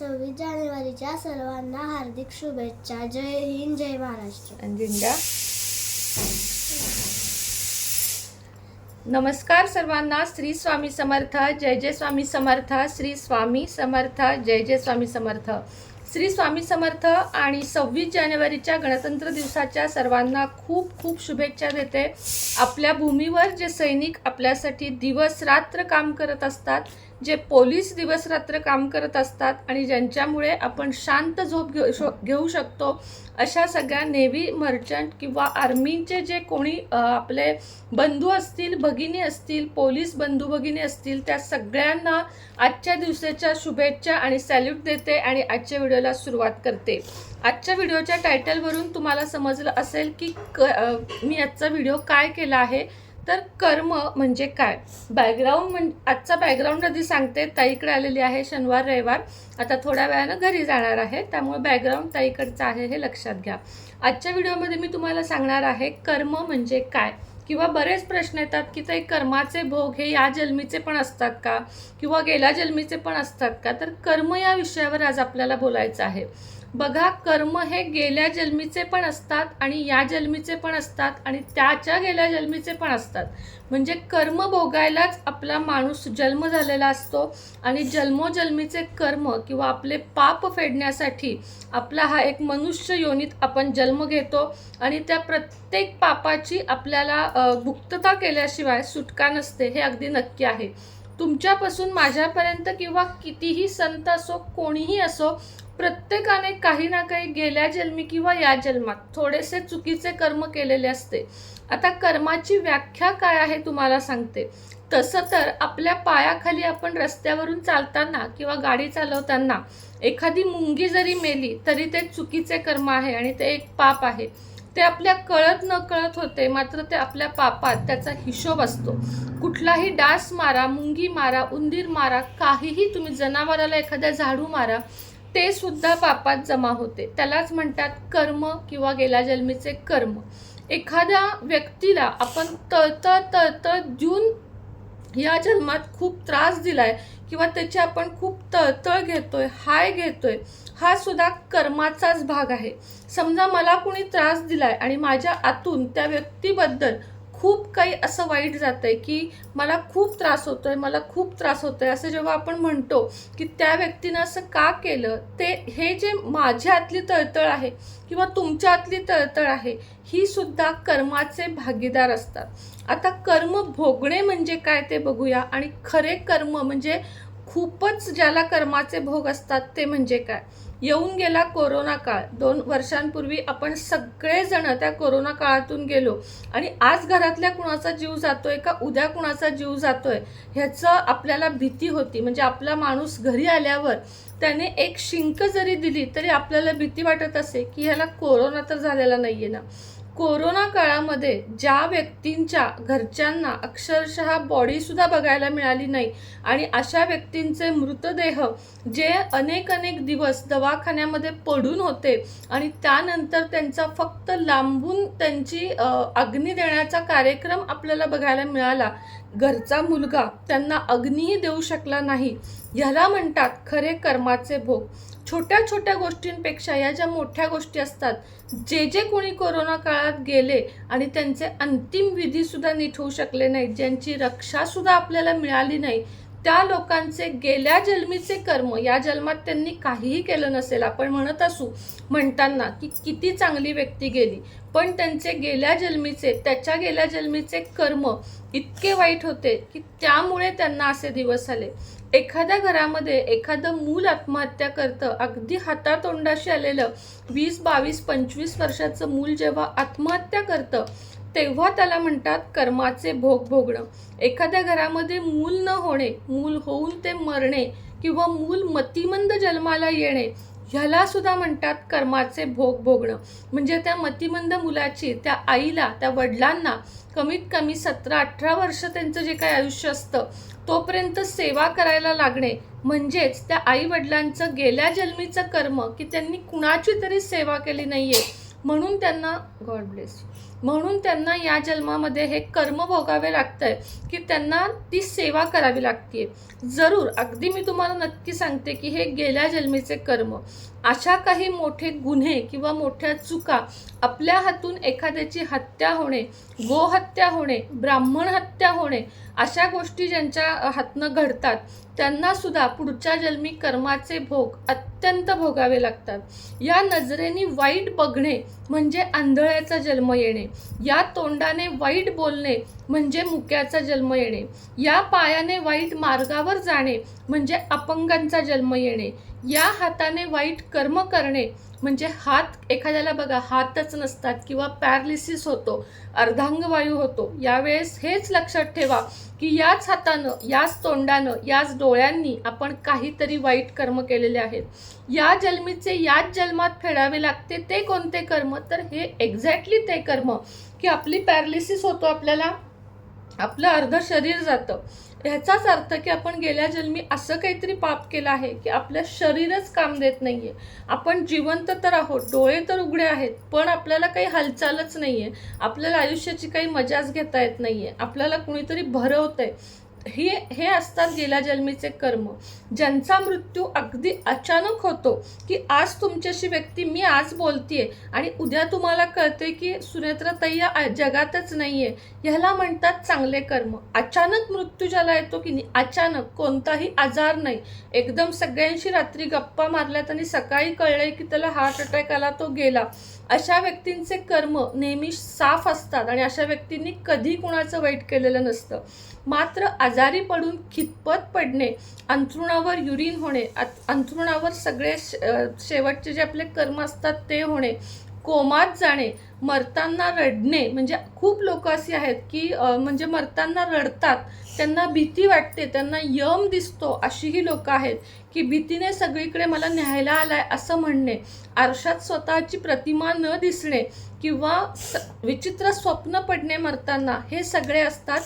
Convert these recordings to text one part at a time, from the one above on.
सव्वीस जानेवारीच्या सर्वांना हार्दिक शुभेच्छा. जय हिंद जय महाराष्ट्र. आणि झेंडा नमस्कार सर्वांना. श्री स्वामी समर्थ जय जय स्वामी समर्थ श्री स्वामी समर्थ जय जय स्वामी समर्थ. श्री स्वामी समर्थ आणि सव्वीस जानेवारीच्या गणतंत्र दिवसाच्या सर्वांना खूप खूप शुभेच्छा देते. आपल्या भूमीवर जे सैनिक आपल्यासाठी दिवस रात्र काम करत असतात जे पोलीस दिवस रात्र काम करत असतात आणि ज्यांच्यामुळे आपण शांत झोप घेऊ शो घेऊ शकतो अशा सगळ्या नेव्ही मर्चंट किंवा आर्मीचे जे कोणी आपले बंधू असतील भगिनी असतील पोलीस बंधू भगिनी असतील त्या सगळ्यांना आजच्या दिवसाच्या शुभेच्छा आणि सॅल्यूट देते आणि आजच्या व्हिडिओला सुरुवात करते. आजच्या व्हिडिओच्या टायटलवरून तुम्हाला समजलं असेल की क मी आजचा व्हिडिओ काय केला आहे? तर कर्म म्हणजे काय? बॅकग्राऊंड म्हण आजचा बॅकग्राऊंड आधी सांगते. ताईकडे आलेली आहे शनिवार रविवार. आता थोड्या वेळानं घरी जाणार आहे. त्यामुळे बॅकग्राऊंड ताईकडचं आहे हे लक्षात घ्या. आजच्या व्हिडिओमध्ये मी तुम्हाला सांगणार आहे कर्म म्हणजे काय? किंवा बरेच प्रश्न येतात की ते कर्माचे भोग हे या जन्मीचे पण असतात का? किंवा गेल्या जन्मीचे पण असतात का? तर कर्म या विषयावर आज आपल्याला बोलायचं आहे. बघा कर्म हे गेल्या जन्मीचे पण असतात आणि या जन्मीचे पण असतात आणि त्याच्या गेल्या जन्मीचे पण असतात. म्हणजे कर्म भोगायलाच आपला माणूस जन्म झालेला असतो आणि जन्मोजन्मीचे कर्म किंवा आपले पाप फेडण्यासाठी आपला हा एक मनुष्य योनीत आपण जन्म घेतो आणि त्या प्रत्येक पापाची आपल्याला मुक्तता केल्याशिवाय सुटका नसते हे अगदी नक्की आहे. तुमच्यापासून माझ्यापर्यंत किंवा कितीही संत असो कोणीही असो प्रत्येकाने काही ना काही गेल्या जन्मी किंवा या जन्मात थोडेसे चुकीचे कर्म केलेले असते. आता कर्माची व्याख्या काय आहे तुम्हाला सांगते. तसं तर आपल्या पायाखाली आपण रस्त्यावरून चालताना किंवा गाडी चालवताना एखादी मुंगी जरी मेली तरी ते चुकीचे कर्म आहे आणि ते एक पाप आहे. ते आपल्या कळत न कळत होते मात्र ते आपल्या पापात त्याचा हिशोब असतो. कुठलाही डास मारा मुंगी मारा उंदीर मारा काहीही तुम्ही जनावराला एखाद्या झाडू मारा ते सुद्धा पापात जमा होते. त्यालाच म्हणतात कर्म किंवा गेल्या जन्मीचे कर्म. एखाद्या व्यक्तीला आपण तळतळ तळतळ जून या जन्मात खूप त्रास दिलाय किंवा त्याची आपण खूप तळतळ घेतोय हाय घेतोय हा सुद्धा कर्माचाच भाग आहे. समजा मला कुणी त्रास दिलाय आणि माझ्या आतून त्या व्यक्तीबद्दल खूप काही असं वाईट जातंय की मला खूप त्रास होतो आहे मला खूप त्रास होतो आहे असं जेव्हा आपण म्हणतो की त्या व्यक्तीनं असं का केलं ते हे जे माझ्या आतली तळतळ आहे किंवा तुमच्या आतली तळतळ आहे ही सुद्धा कर्माचे भागीदार असतात. आता कर्म भोगणे म्हणजे काय ते बघूया आणि खरे कर्म म्हणजे खूपच ज्याला कर्माचे भोग असतात ते म्हणजे काय? येऊन गेला कोरोना काळ. दोन वर्षांपूर्वी आपण सगळेजण त्या कोरोना काळातून गेलो. आणि आज घरातल्या कुणाचा जीव जातोय का उद्या कुणाचा जीव जातोय ह्याचं आपल्याला भीती होती. म्हणजे आपला माणूस घरी आल्यावर त्याने एक शिंक जरी दिली तरी आपल्याला भीती वाटत असे की ह्याला कोरोना तर झालेला नाहीये ना. कोरोना काळामध्ये ज्या व्यक्तींच्या घरच्यांना अक्षरशः बॉडीसुद्धा बघायला मिळाली नाही आणि अशा व्यक्तींचे मृतदेह जे अनेक अनेक दिवस दवाखान्यामध्ये पडून होते आणि त्यानंतर त्यांचा फक्त लांबून त्यांची अग्नी देण्याचा कार्यक्रम आपल्याला बघायला मिळाला. घरचा मुलगा त्यांना अग्नीही देऊ शकला नाही. ह्याला म्हणतात खरे कर्माचे भोग. छोट्या छोट्या गोष्टींपेक्षा या ज्या मोठ्या गोष्टी असतात जे जे कोणी कोरोना काळात गेले आणि त्यांचे अंतिम विधीसुद्धा नीट होऊ शकले नाहीत ज्यांची रक्षासुद्धा आपल्याला मिळाली नाही त्या लोकांचे गेल्या जन्मीचे कर्म या जन्मात त्यांनी काहीही केलं नसेल आपण म्हणत असू म्हणताना की किती चांगली व्यक्ती गेली. पण त्यांचे गेल्या जन्मीचे त्याच्या गेल्या जन्मीचे कर्म इतके वाईट होते की त्यामुळे त्यांना असे दिवस आले. एखाद्या घरामध्ये एखादं मूल आत्महत्या करतं अगदी हातातोंडाशी आलेलं वीस बावीस पंचवीस वर्षाचं मूल जेव्हा आत्महत्या करतं तेव्हा त्याला म्हणतात कर्माचे भोग भोगणं. एखाद्या घरामध्ये मूल न होणे मूल होऊन ते मरणे किंवा मूल मतिमंद जन्माला येणे ह्याला सुद्धा म्हणतात कर्माचे भोग भोगणं. म्हणजे त्या मतिमंद मुलाची त्या आईला त्या वडिलांना कमीत कमी सतरा अठरा वर्ष त्यांचं जे काही आयुष्य असतं तोपर्यंत सेवा करायला लागणे. म्हणजेच त्या आई वडिलांचं गेल्या जन्मीचं कर्म की त्यांनी कुणाची तरी सेवा केली नाही आहे म्हणून त्यांना गॉड ब्लेस म्हणून त्यांना या जन्मामध्ये हे कर्म भोगावे लागतंय की त्यांना ती सेवा करावी लागते जरूर अगदी मी तुम्हाला नक्की सांगते की हे गेल्या जन्मीचे कर्म. अशा काही मोठे गुन्हे किंवा मोठ्या चुका आपल्या हातून एखाद्याची हत्या होणे गोहत्या होणे ब्राह्मण हत्या होणे अशा गोष्टी ज्यांच्या हातनं घडतात त्यांना सुद्धा पुढच्या जन्मी कर्माचे भोग अत्यंत भोगावे लागतात. या नजरेने वाईट बघणे म्हणजे आंधळ्याचा जन्म येणे. या तोंडाने वाईट बोलणे म्हणजे मुक्याचा जन्म येणे. या पायाने वाईट मार्गावर जाणे म्हणजे अपंगांचा जन्म येणे. या हाताने वाईट कर्म करणे म्हणजे हात एखाद्याला बघा हातच नसतात किंवा पॅरालिसिस होतो अर्धांगवायू होतो. यावेळेस हेच लक्षात ठेवा की याच हातानं याच तोंडानं याच डोळ्यांनी आपण काहीतरी वाईट कर्म केलेले आहेत. या जन्मीचे याच जन्मात फेडावे लागते ते कोणते कर्म? तर हे एक्झॅक्टली ते कर्म की आपली पॅरालिसिस होतो आपल्याला आपलं अर्ध शरीर जातं. ह्याचाच अर्थ की आपण गेल्या जन्मी असं काहीतरी पाप केलं आहे की आपलं शरीरच काम देत नाही आहे आपण जिवंत तर आहोत डोळे तर उघडे आहेत पण आपल्याला काही हालचालच नाही आहे आपल्याला आयुष्याची काही मजाच घेता येत नाही आहे आपल्याला कुणीतरी भरवतंय. हे हे असतात गेल्या जन्मीचे कर्म. ज्यांचा मृत्यू अगदी अचानक होतो की आज तुमच्याशी व्यक्ती मी आज बोलतीये आणि उद्या तुम्हाला कळते की सुनेत्राताई या जगातच नाहीये. ह्याला म्हणतात चांगले कर्म. अचानक मृत्यू ज्याला येतो की नाही? अचानक. कोणताही आजार नाही. एकदम सगळ्यांशी रात्री गप्पा मारल्यात आणि सकाळी कळलंय की त्याला हार्ट अटॅक आला तो गेला. अशा व्यक्तींचे कर्म नेहमी साफ असतात आणि अशा व्यक्तींनी कधी कुणाचं वाईट केलेलं नसतं. मात्र आजारी पडून खितपत पडणे अंथरुणावर युरिन होणे अंथरुणावर सगळे शेवटचे जे आपले कर्म असतात ते होणे कोमात जाणे मरताना रडणे म्हणजे खूप लोक असे आहेत की म्हणजे मरताना रडतात त्यांना भीती वाटते त्यांना यम दिसतो अशीही लोक आहेत की भीतीने सगळीकडे मला न्यायला आलाय असं म्हणणे आरशात स्वतःची प्रतिमा न दिसणे किंवा स- विचित्र स्वप्न पडणे मरताना हे सगळे असतात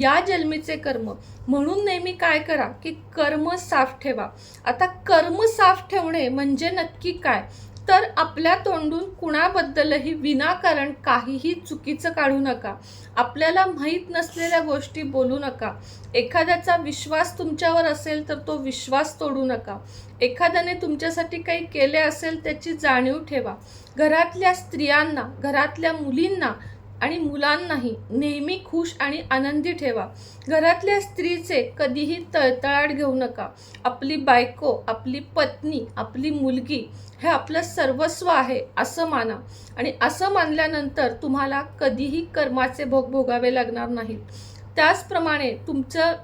या जन्मीचे कर्म. म्हणून नेहमी काय करा की कर्म साफ ठेवा. आता कर्म साफ ठेवणे म्हणजे नक्की काय? तर आपल्या तोंडून कुणाबद्दलही विनाकारण काहीही चुकीचं काढू नका. आपल्याला माहीत नसलेल्या गोष्टी बोलू नका. एखाद्याचा विश्वास तुमच्यावर असेल तर तो विश्वास तोडू नका. एखाद्याने तुमच्यासाठी काही केले असेल त्याची जाणीव ठेवा. घरातल्या स्त्रियांना घरातल्या मुलींना आणि मुलांनाही नेहमी खुश आणि आनंदी ठेवा. घरातल्या स्त्रीचे कधीही तळतळाट घेऊ नका. आपली बायको आपली पत्नी आपली मुलगी हे आपलं सर्वस्व आहे असं माना. आणि असं मानल्यानंतर तुम्हाला कधीही कर्माचे भोग भोगावे लागणार नाहीत. त्याचप्रमाणे तुमचं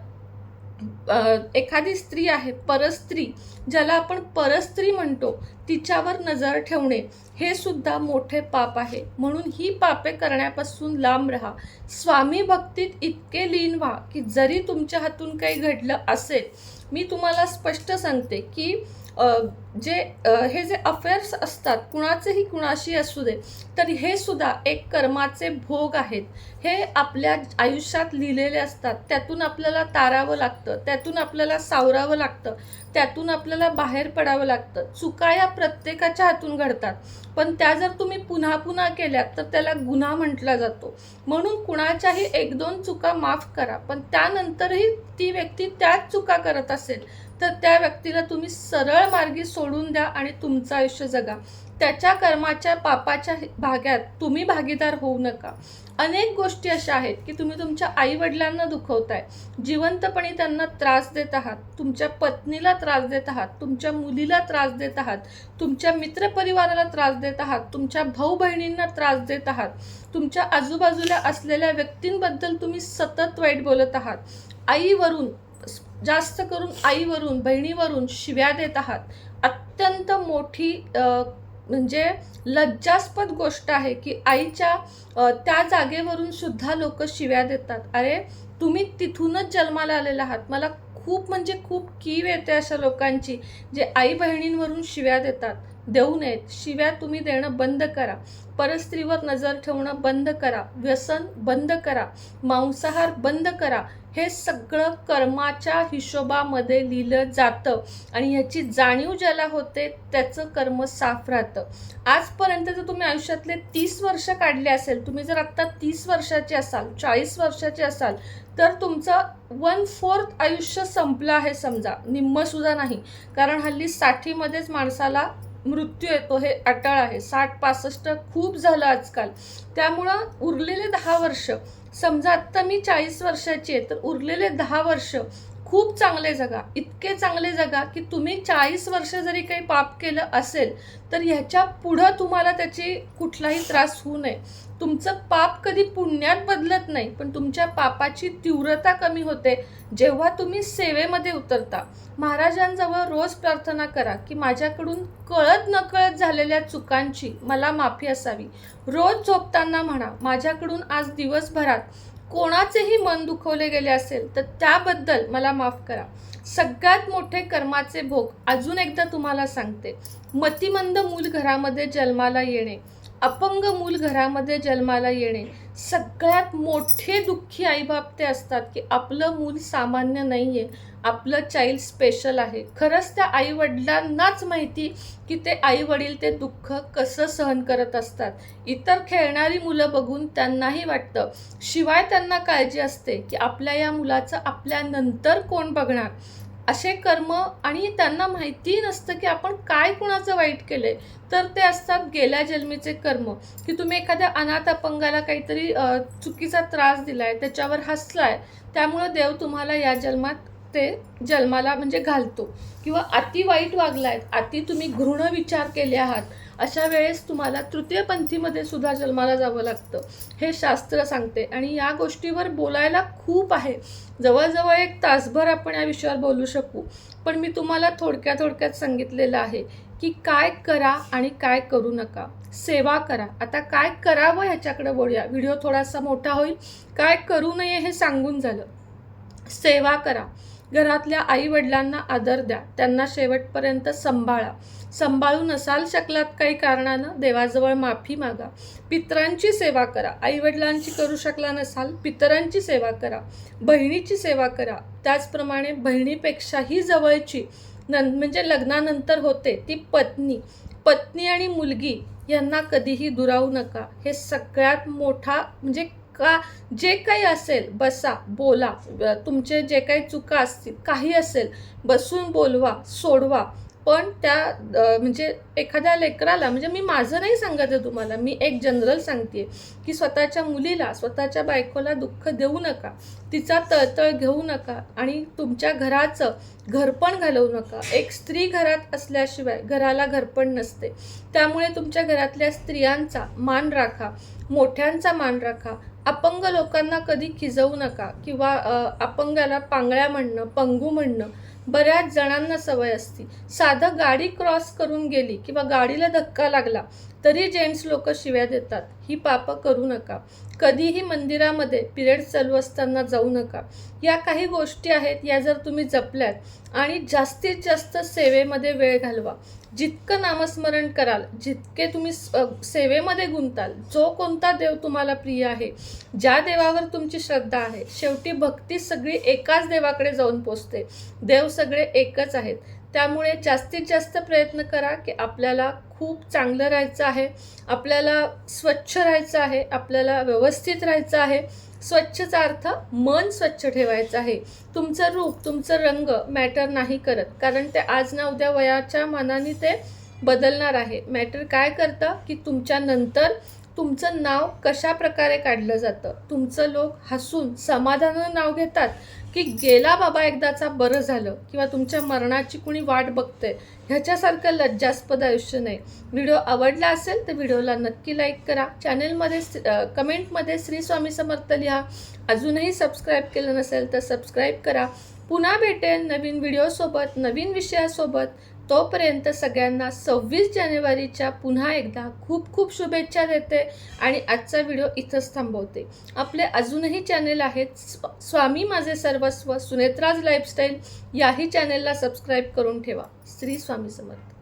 एखादी स्त्री आहे परस्त्री ज्याला आपण परस्त्री म्हणतो तिच्यावर नजर ठेवणे हे सुद्धा मोठे पाप आहे. म्हणून ही पापे करण्यापासून लांब राहा. स्वामी भक्तीत इतके लीन व्हा की जरी तुमच्या हातून काही घडलं असेल मी तुम्हाला स्पष्ट सांगते की जे हे जे अफेअर्स असतात कुणाचेही कुणाशी असू दे तर हे सुद्धा एक कर्माचे भोग आहेत. हे आपल्या आयुष्यात लिहिलेले असतात. त्यातून आपल्याला तारावं लागतं त्यातून आपल्याला सावरावं लागतं. त्यातून आपल्याला बाहेर पडावं लागतं. चुका या प्रत्येकाच्या हातून घडतात. पण त्या जर तुम्ही पुन्हा पुन्हा केल्यात तर त्याला गुन्हा म्हटला जातो. म्हणून कुणाच्याही एक दोन चुका माफ करा पण त्यानंतरही ती व्यक्ती त्याच चुका करत असेल तर त्या व्यक्तीला तुम्ही सरळ मार्गी सोडून द्या आणि तुमचं आयुष्य जगा. त्याच्या कर्माच्या पापाच्या भाग्यात तुम्ही भागीदार होऊ नका. अनेक गोष्टी अशा आहेत की तुम्ही तुमच्या आईवडिलांना दुखवताय. जिवंतपणे त्यांना त्रास देत आहात तुमच्या पत्नीला त्रास देत आहात तुमच्या मुलीला त्रास देत आहात तुमच्या मित्रपरिवाराला त्रास देत आहात तुमच्या भाऊ बहिणींना त्रास देत आहात तुमच्या आजूबाजूला असलेल्या व्यक्तींबद्दल तुम्ही सतत वाईट बोलत आहात. आईवरून जास्त करून आईवरून बहिणीवरून शिव्या देत आहात. अत्यंत मोठी म्हणजे लज्जास्पद गोष्ट आहे की आईच्या त्या जागेवरून सुद्धा लोक शिव्या देतात. अरे तुम्ही तिथूनच जन्माला आलेला आहात. मला खूप म्हणजे खूप कीव येते अशा लोकांची जे आई बहिणींवरून शिव्या देतात. देऊ नयेत. शिव्या तुम्ही देणं बंद करा. परस्त्रीवर नजर ठेवणं बंद करा. व्यसन बंद करा. मांसाहार बंद करा. हे सगळं कर्माच्या हिशोबामध्ये लिहिलं जातं. आणि ह्याची जाणीव ज्याला होते त्याचं कर्म साफ राहतं. आजपर्यंत जर तुम्ही आयुष्यातले तीस वर्ष काढले असेल तुम्ही जर आत्ता तीस वर्षाचे असाल चाळीस वर्षाचे असाल तर तुमचं वन फोर्थ आयुष्य संपलं आहे समजा. निम्मसुद्धा नाही. कारण हल्ली साठीमध्येच माणसाला मृत्यू येतो हे अटळ आहे. साठ पासष्ट खूप झालं आजकाल. त्यामुळं उरलेले दहा वर्ष समजा आत्ता मी चाळीस वर्षाची आहे तर उरलेले दहा वर्ष खूप चांगले जगा इतके चांगले जगा की तुम्ही चाळीस वर्ष जरी काही पाप केलं असेल तर ह्याच्या पुढं तुम्हाला त्याची कुठलाही त्रास होऊ नये. तुमचं पाप कधी पुण्यात बदलत नाही पण तुमच्या पापाची तीव्रता कमी होते जेव्हा तुम्ही सेवेमध्ये उतरता. महाराजांजवळ रोज प्रार्थना करा की माझ्याकडून कळत नकळत झालेल्या चुकांची मला माफी असावी. रोज झोपताना म्हणा माझ्याकडून आज दिवसभरात कोणाचेही मन दुखवले गेले असेल तर त्याबद्दल मला माफ करा. सगळ्यात मोठे कर्माचे भोग अजून एकदा तुम्हाला सांगते. मतिमंद मूल घरामध्ये जन्माला येणे अपंग मूल घरामध्ये जन्माला येणे सगळ्यात मोठे दुःखी आईबाप ते असतात की आपलं मूल सामान्य नाही आहे आपलं चाइल्ड स्पेशल आहे. खरंच त्या आई वडिलांनाच माहिती की ते आई वडील ते दुःख कसं सहन करत असतात. इतर खेळणारी मुलं बघून त्यांनाही वाटतं शिवाय त्यांना काळजी असते की आपल्या या मुलाचं आपल्यानंतर कोण बघणार? असे कर्म आणि त्यांना माहिती नसतं की आपण काय कुणाचं वाईट केलं आहे तर ते असतात गेल्या जन्मीचे कर्म. की तुम्ही एखाद्या अनाथ अपंगाला काहीतरी चुकीचा त्रास दिला आहे त्याच्यावर हसला आहे त्यामुळं देव तुम्हाला या जन्मात ते जन्माला म्हणजे घालतो. किंवा अति वाईट वागलायत अति तुम्ही घृण विचार केले आहात अशा वेळेस तुम्हाला तृतीयपंथीमध्ये सुद्धा जन्माला जावं लागतं. हे शास्त्र सांगते. आणि या गोष्टीवर बोलायला खूप आहे. जवळजवळ एक तासभर आपण या विषयावर बोलू शकू. पण मी तुम्हाला थोडक्या थोडक्यात सांगितलेलं आहे की काय करा आणि काय करू नका. सेवा करा. आता काय करावं ह्याच्याकडे बोलूया. व्हिडिओ थोडासा मोठा होईल. काय करू नये हे सांगून झालं. सेवा करा. घरातल्या आई वडिलांना आदर द्या. त्यांना शेवटपर्यंत सांभाळा. सांभाळू नसाल शकलात काही कारणानं देवाजवळ माफी मागा. पितरांची सेवा करा. आई वडिलांची करू शकला नसाल पितरांची सेवा करा. बहिणीची सेवा करा. त्याचप्रमाणे बहिणीपेक्षाही जवळची नं म्हणजे लग्नानंतर होते ती पत्नी. पत्नी आणि मुलगी यांना कधीही दुरावू नका. हे सगळ्यात मोठा म्हणजे का जे काही असेल बसा बोला तुमचे जे काही चुका असतील काही असेल बसून बोलवा सोडवा. पण त्या म्हणजे एखाद्या लेकराला म्हणजे मी माझं नाही सांगत आहे तुम्हाला मी एक जनरल सांगते की स्वतःच्या मुलीला स्वतःच्या बायकोला दुःख देऊ नका तिचा तळतळ घेऊ नका आणि तुमच्या घराचं घरपण घालवू नका. एक स्त्री घरात असल्याशिवाय घराला घरपण नसते. त्यामुळे तुमच्या घरातल्या स्त्रियांचा मान राखा मोठ्यांचा मान राखा अपंग लोकांना कधी खिजवू नका किंवा अपंगाला पांगळ्या म्हणणं पंगू म्हणणं बऱ्याच जणांना सवय असती. साधं गाडी क्रॉस करून गेली किंवा गाडीला धक्का लागला तरी जेंट्स लोक शिव्या देतात. ही पापं करू नका. कधीही मंदिरामध्ये पिरियड चालू असताना जाऊ नका. या काही गोष्टी आहेत या जर तुम्ही जपल्यात आणि जास्तीत जास्त सेवेमध्ये वेळ घालवा. जितकं नामस्मरण कराल जितके तुम्ही सेवेमध्ये गुंताल जो कोणता देव तुम्हाला प्रिय आहे ज्या देवावर तुमची श्रद्धा आहे शेवटी भक्ती सगळी एकाच देवाकडे जाऊन पोचते. देव सगळे एकच आहेत. त्यामुळे जास्तीत जास्त प्रयत्न करा की आपल्याला खूप चांगलं राहायचं आहे आपल्याला स्वच्छ राहायचं आहे आपल्याला व्यवस्थित राहायचं आहे. स्वच्छचा अर्थ मन स्वच्छ ठेवायचं आहे. तुमचं रूप तुमचं रंग मॅटर नाही करत. कारण ते आज ना उद्या वयाच्या मानाने ते बदलणार आहे. मॅटर काय करतं? की तुमच्या नंतर तुमचं नाव कशा प्रकारे काढलं जातं? तुमचं लोक हसून समाधानानं नाव घेतात? की गेला बाबा एकदाचा बरं झालं किंवा तुमच्या मरणाची कुणी वाट बघतंय ह्याच्यासारखं लज्जास्पद आयुष्य नाही. व्हिडिओ आवडला असेल तर व्हिडिओला नक्की लाईक करा. चॅनलमध्ये कमेंटमध्ये श्री स्वामी समर्थ लिहा. अजूनही सबस्क्राईब केलं नसेल तर सबस्क्राईब करा. पुन्हा भेटेल नवीन व्हिडिओसोबत नवीन विषयासोबत. तोपर्यंत सगळ्यांना सव्वीस जानेवारीच्या पुन्हा एकदा खूप खूप शुभेच्छा देते आणि आजचा व्हिडिओ इथंच थांबवते. आपले अजूनही चॅनेल आहेत स्वामी माझे सर्वस्व सुनेत्राज लाईफस्टाईल याही चॅनेलला सबस्क्राईब करून ठेवा. श्री स्वामी समर्थ.